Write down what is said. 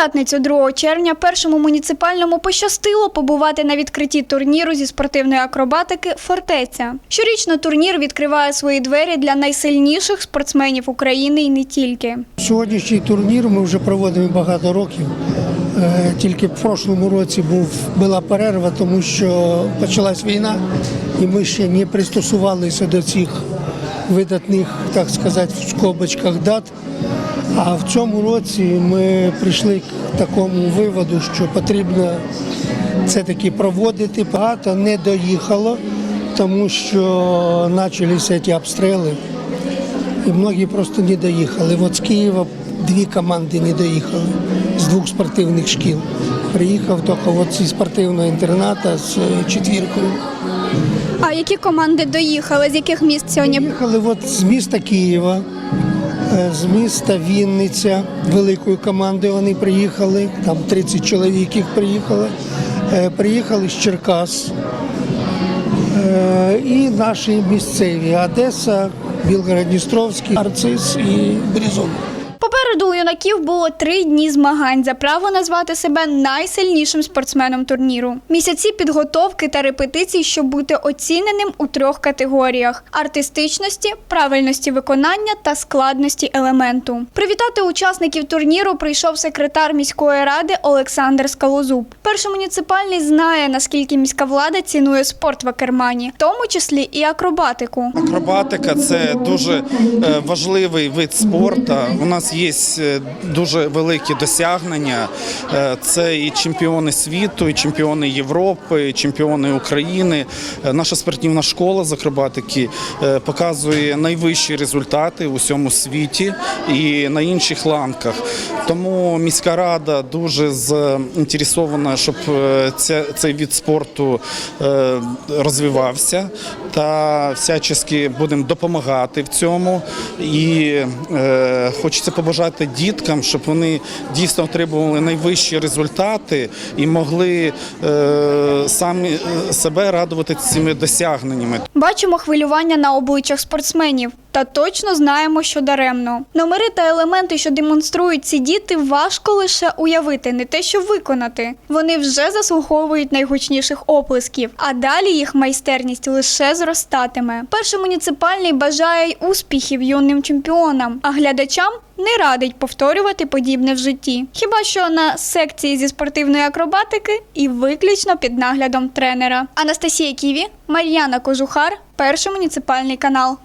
п'ятницю 2 червня першому муніципальному пощастило побувати на відкритті турніру зі спортивної акробатики Фортеця. Щорічно турнір відкриває свої двері для найсильніших спортсменів України і не тільки. Сьогоднішній турнір ми вже проводимо багато років. Е, Тільки в прошлому році був, була перерва, тому що почалась війна, і ми ще не пристосувалися до цих видатних, так сказати, в скобочках дат. А в цьому році ми прийшли к такому виводу, що потрібно це таки проводити. Багато не доїхало, тому що почалися ці обстріли. І многі просто не доїхали. От з Києва дві команди не доїхали з двох спортивних шкіл. Приїхав тільки от зі спортивного інтерната з е, четвіркою. А які команди доїхали? З яких міст сьогодні? Приїхали от з міста Києва, з міста Вінниця, великою командою вони приїхали, там 30 чоловік їх приїхало. Е, Приїхали з Черкас. Е, І наші місцеві Одеса, Білгород-Дністровський, Арцис і Брізон. Попереду у юнаків було три дні змагань за право назвати себе найсильнішим спортсменом турніру. Місяці підготовки та репетицій, щоб бути оціненим у трьох категоріях: артистичності, правильності виконання та складності елементу. Привітати учасників турніру прийшов секретар міської ради Олександр Скалозуб. Перший муніципальний знає, наскільки міська влада цінує спорт в Акермані, в тому числі і акробатику. Акробатика це дуже е, важливий вид спорту. У нас є е, дуже великі досягнення. Е, Це і чемпіони світу, і чемпіони Європи, і чемпіони України. Е, Наша спортивна школа з акробатики показує найвищі результати у всьому світі і на інших ланках. Тому міська рада дуже заінтересована, щоб цей від спорту розвивався та всячески будемо допомагати в цьому. І хочеться побажати діткам, щоб вони дійсно отримували найвищі результати і могли е, самі е, себе радувати цими досягненнями. Бачимо хвилювання на обличчях спортсменів. Та точно знаємо, що даремно. Номери та елементи, що демонструють ці діти, важко лише уявити, не те, що виконати. Вони вже заслуговують найгучніших оплесків, а далі їх майстерність лише зростатиме. Перший муніципальний бажає й успіхів юним чемпіонам, а глядачам не радить повторювати подібне в житті. Хіба що на секції зі спортивної акробатики і виключно під наглядом тренера. Анастасія Ківі, Мар'яна Кожухар, перший муніципальний канал.